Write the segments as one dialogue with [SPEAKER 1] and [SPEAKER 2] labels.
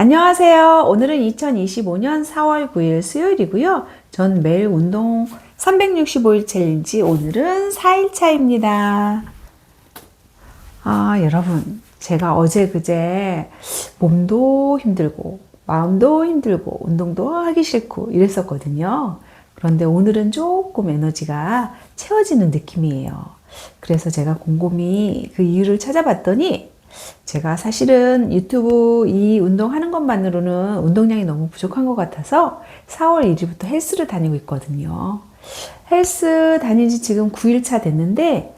[SPEAKER 1] 안녕하세요. 오늘은 2025년 4월 9일 수요일이고요. 전 매일 운동 365일 챌린지 오늘은 4일차입니다. 아, 여러분. 제가 어제 그제 몸도 힘들고 마음도 힘들고 운동도 하기 싫고 이랬었거든요. 그런데 오늘은 조금 에너지가 채워지는 느낌이에요. 그래서 제가 곰곰이 그 이유를 찾아봤더니 제가 사실은 유튜브 이 운동하는 것만으로는 운동량이 너무 부족한 것 같아서 4월 1일부터 헬스를 다니고 있거든요. 헬스 다닌 지 지금 9일차 됐는데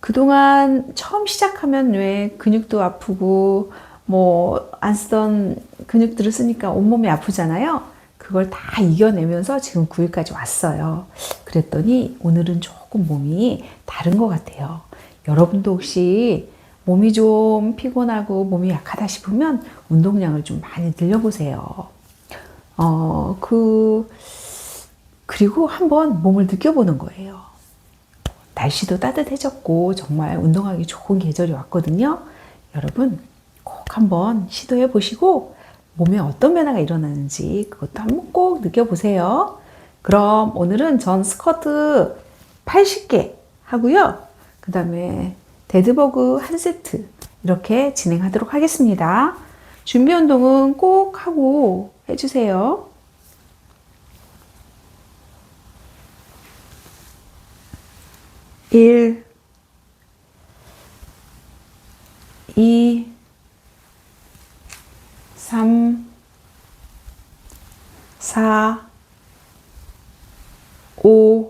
[SPEAKER 1] 그동안 처음 시작하면 왜 근육도 아프고 뭐 안 쓰던 근육들을 쓰니까 온몸이 아프잖아요. 그걸 다 이겨내면서 지금 9일까지 왔어요. 그랬더니 오늘은 조금 몸이 다른 것 같아요. 여러분도 혹시 몸이 좀 피곤하고 몸이 약하다 싶으면 운동량을 좀 많이 늘려보세요. 어, 그, 그리고 한번 몸을 느껴보는 거예요. 날씨도 따뜻해졌고 정말 운동하기 좋은 계절이 왔거든요. 여러분 꼭 한번 시도해 보시고 몸에 어떤 변화가 일어나는지 그것도 한번 꼭 느껴보세요. 그럼 오늘은 전 스쿼트 80개 하고요. 그 다음에 데드버그 한 세트 이렇게 진행하도록 하겠습니다. 준비 운동은 꼭 하고 해주세요. 일, 이, 삼, 사, 오,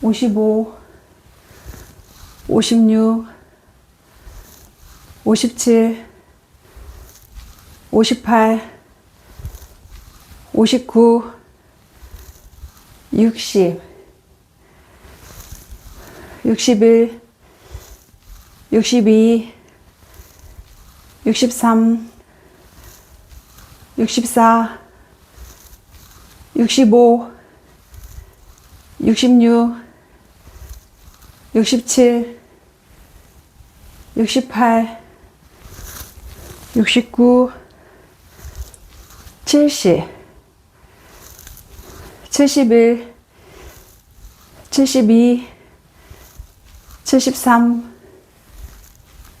[SPEAKER 1] 55, 56, 57, 58, 59, 60, 61, 62, 63, 64, 65, 66, 67, 68, 69, 70, 71,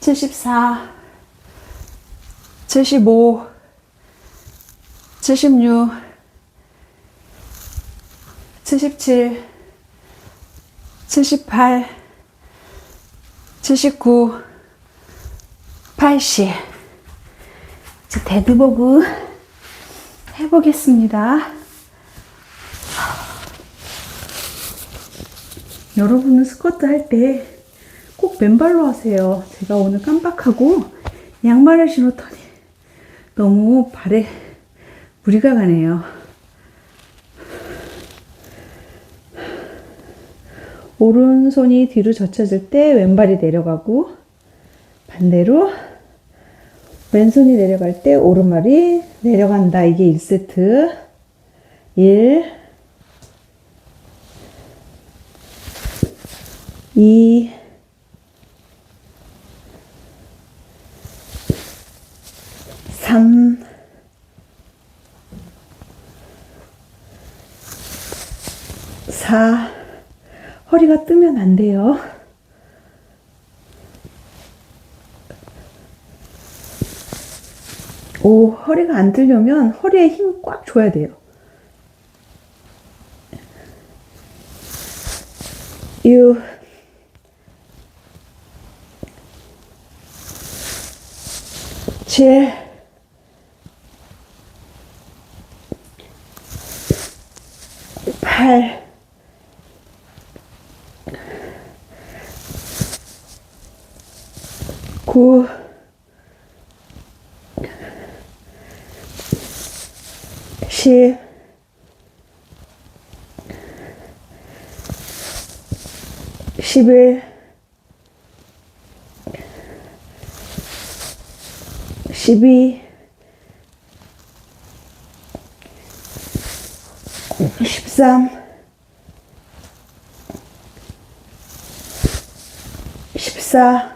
[SPEAKER 1] 72, 73, 74, 75, 76, 77, 78, 79, 80. 이제 데드버그 해보겠습니다. 여러분은 스쿼트 할 때 꼭 맨발로 하세요. 제가 오늘 깜빡하고 양말을 신었더니 너무 발에 무리가 가네요. 오른손이 뒤로 젖혀질 때 왼발이 내려가고 반대로 왼손이 내려갈 때 오른발이 내려간다. 이게 1세트. 1 2 3 4 허리가 뜨면 안 돼요. 오, 허리가 안 들려면 허리에 힘 꽉 줘야 돼요. 유, 칠, Koku. Şey. Şibe. Şibi. Şipzam. Şipsa.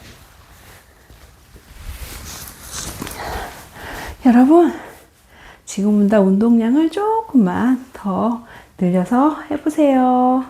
[SPEAKER 1] 여러분, 지금보다 운동량을 조금만 더 늘려서 해보세요.